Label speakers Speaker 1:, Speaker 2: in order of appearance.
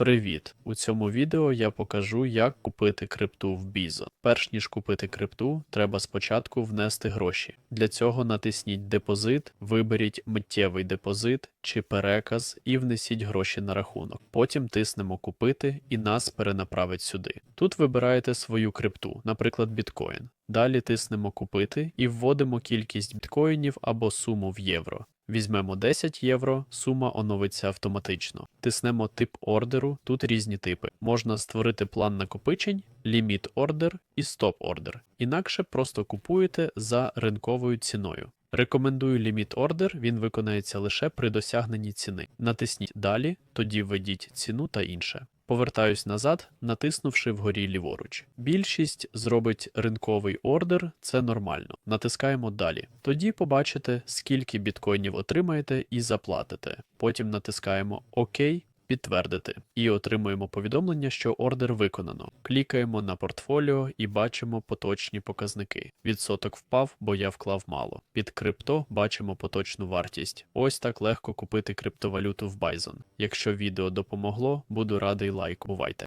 Speaker 1: Привіт! У цьому відео я покажу, як купити крипту в Bison. Перш ніж купити крипту, треба спочатку внести гроші. Для цього натисніть депозит, виберіть миттєвий депозит чи переказ і внесіть гроші на рахунок. Потім тиснемо купити і нас перенаправить сюди. Тут вибираєте свою крипту, наприклад, біткоін. Далі тиснемо купити і вводимо кількість біткоїнів або суму в євро. Візьмемо 10 євро, сума оновиться автоматично. Тиснемо тип ордеру, тут різні типи. Можна створити план накопичень, ліміт ордер і стоп ордер. Інакше просто купуєте за ринковою ціною. Рекомендую ліміт ордер, він виконається лише при досягненні ціни. Натисніть далі, тоді введіть ціну та інше. Повертаюсь назад, натиснувши вгорі ліворуч. Більшість зробить ринковий ордер, це нормально. Натискаємо далі. Тоді побачите, скільки біткоїнів отримаєте і заплатите. Потім натискаємо ОК. Підтвердити і отримуємо повідомлення, що ордер виконано. Клікаємо на портфоліо і бачимо поточні показники. Відсоток впав, бо я вклав мало. Під крипто бачимо поточну вартість. Ось так легко купити криптовалюту в Bison. Якщо відео допомогло, буду радий лайк. Бувайте.